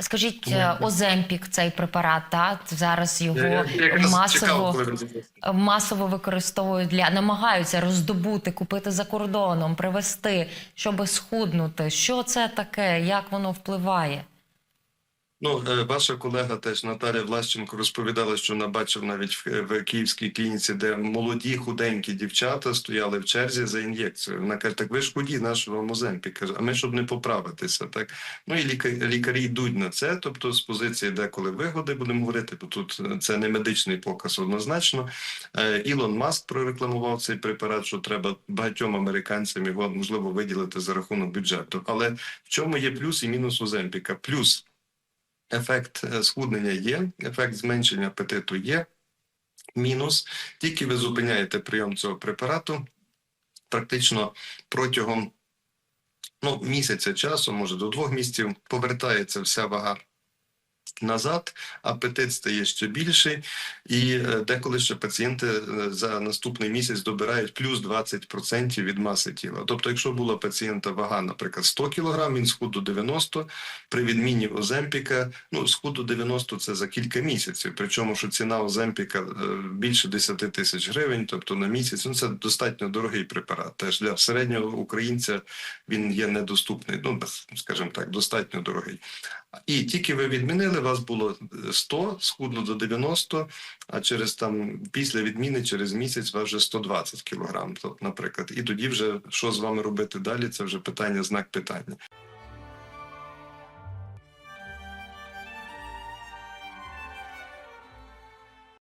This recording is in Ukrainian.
Скажіть, е, Оземпік, цей препарат, та зараз його Я- я масово чекав, це- масово використовують для намагаються роздобути, купити за кордоном, привезти, щоб схуднути. Що це таке? Як воно впливає? Ну, е, ваша колега теж Наталя Влащенко розповідала, що вона бачив навіть в, київській клініці, де молоді худенькі дівчата стояли в черзі за ін'єкцією. Вона каже: так ви ж худі, нашого Моземпі. Каже, а ми щоб не поправитися, так ну і лікарі, йдуть на це. Тобто, з позиції деколи вигоди будемо говорити, бо тут е, це не медичний показ однозначно. Е, Ілон Маск прорекламував цей препарат, що треба багатьом американцям його можливо виділити за рахунок бюджету. Але в чому є плюс і мінус Оземпіка? Плюс ефект е, схуднення є, ефект зменшення апетиту є. Мінус, тільки ви зупиняєте прийом цього препарату, практично протягом ну, місяця часу, може до двох місяців, повертається вся вага назад, апетит стає ще більший, і е, деколи ще пацієнти е, за наступний місяць добирають плюс 20% від маси тіла. Тобто, якщо була пацієнта вага, наприклад, 100 кг, він схуд до 90, при відміні Оземпіка, ну схуд до 90 це за кілька місяців. Причому що ціна Оземпіка е, більше 10 тисяч гривень, тобто на місяць. Ну це достатньо дорогий препарат. Теж для середнього українця він є недоступний. Ну скажімо так, достатньо дорогий. І тільки ви відмінили, вас було 100, схудно до 90, а через там після відміни, через місяць, вас вже 120 кілограм, тобто, наприклад. І тоді вже що з вами робити далі? Це вже питання, знак питання.